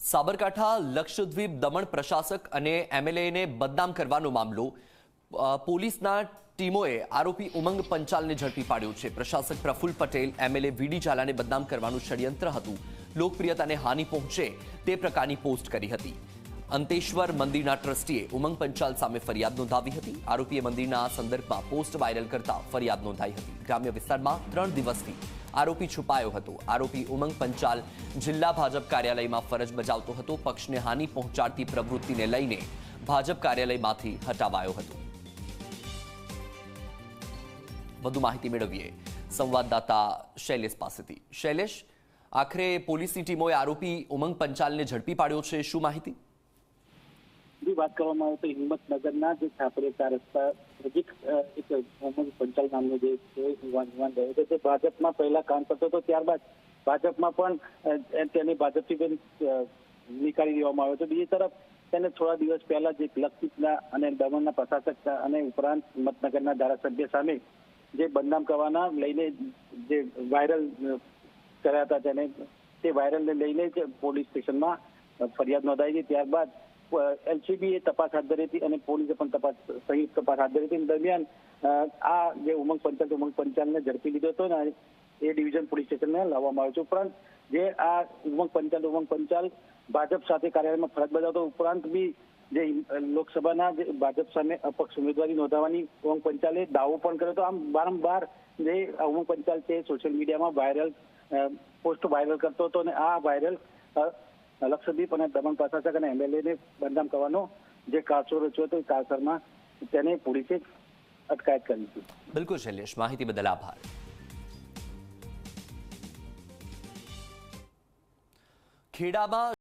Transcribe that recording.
સાબરકાંઠા લક્ષદ્વીપ દમણ પ્રશાસક અને એમએલએને બદનામ કરવાનો મામલો. પોલીસના ટીમોએ આરોપી ઉમંગ પંચાલને ઝડપી પાડ્યો છે. પ્રશાસક પ્રફુલ્લ પટેલ, એમએલએ વીડી ઝાલાને બદનામ કરવાનું ષડયંત્ર હતું. લોકપ્રિયતાને હાનિ પહોંચે તે પ્રકારની પોસ્ટ કરી હતી. અંતેશ્વર મંદિરના ટ્રસ્ટીએ ઉમંગ પંચાલ સામે ફરિયાદ નોંધાવી હતી. આરોપીએ મંદિરના સંદર્ભમાં પોસ્ટ વાયરલ કરતા ફરિયાદ નોંધાઈ હતી. ગ્રામ્ય વિસ્તારમાં ત્રણ દિવસથી આરોપી છુપાયો હતો. આરોપી ઉમંગ પંચાલ જિલ્લા ભાજપ કાર્યાલયમાં ફરજ બજાવતો હતો. પક્ષને હાનિ પહોંચાડતી પ્રવૃત્તિને લઈને ભાજપ કાર્યાલયમાંથી હટાવાયો હતો. વધુ માહિતી મેળવીએ સંવાદદાતા શૈલેષ પાસેથી. શૈલેષ, આખરે પોલીસની ટીમોએ આરોપી ઉમંગ પંચાલને ઝડપી પાડ્યો છે. શું માહિતી? વાત કરવામાં આવે તો હિંમતનગરના જે છાપરેતા રસ્તા નજીક એક મોહમ્મદ પંચાલ નામનો જે યુવાન યુવાન રહ્યો છે તે ભાજપમાં પહેલા કામ કરતો હતો ત્યારબાદ ભાજપમાં પણ તેને ભાજપથી અ, નીકાળી દેવામાં આવ્યો હતો બીજી તરફ તેને થોડા દિવસ પહેલા જે લક્ષિતના અને દમણના પ્રશાસક અને ઉપરાંત હિંમતનગરના ધારાસભ્ય સામે જે બદનામ કરવાના લઈને જે વાયરલ કર્યા હતા તેને તે વાયરલને લઈને જ પોલીસ સ્ટેશનમાં ફરિયાદ નોંધાઈ હતી ત્યારબાદ એલસીબી એ તપાસ હાથ ધરી હતી અને પોલીસે પણ તપાસ સંયુક્ત તપાસ હાથ ધરી હતી. દરમિયાન આ જે ઉમંગ પંચાલ ઉમંગ પંચાલને ઝડપી લીધો હતો ને એ ડિવિઝન પોલીસ સ્ટેશનને લાવવામાં આવ્યો છે. ઉપરાંત જે આ ઉમંગ પંચાલ ઉમંગ પંચાલ ભાજપ સાથે કાર્યાલયમાં ફરજ બજાવતો ઉપરાંત બી જે લોકસભાના જે ભાજપ સામે અપક્ષ ઉમેદવારી નોંધાવવાની ઉમંગ પંચાલે દાવો પણ કર્યો હતો. આમ વારંવાર જે ઉમંગ પંચાલ છે સોશિયલ મીડિયામાં વાયરલ પોસ્ટ વાયરલ કરતો હતો અને આ વાયરલ લક્ષદ્વીપ અને દમણ પ્રશાસક અને એમએલએ ને બંધામ કરવાનો જે કારસો રચ્યો હતો એ તેને પોલીસે અટકાયત કરી હતી બિલકુલ શૈલેષ, માહિતી બદલ આભાર. ખેડામાં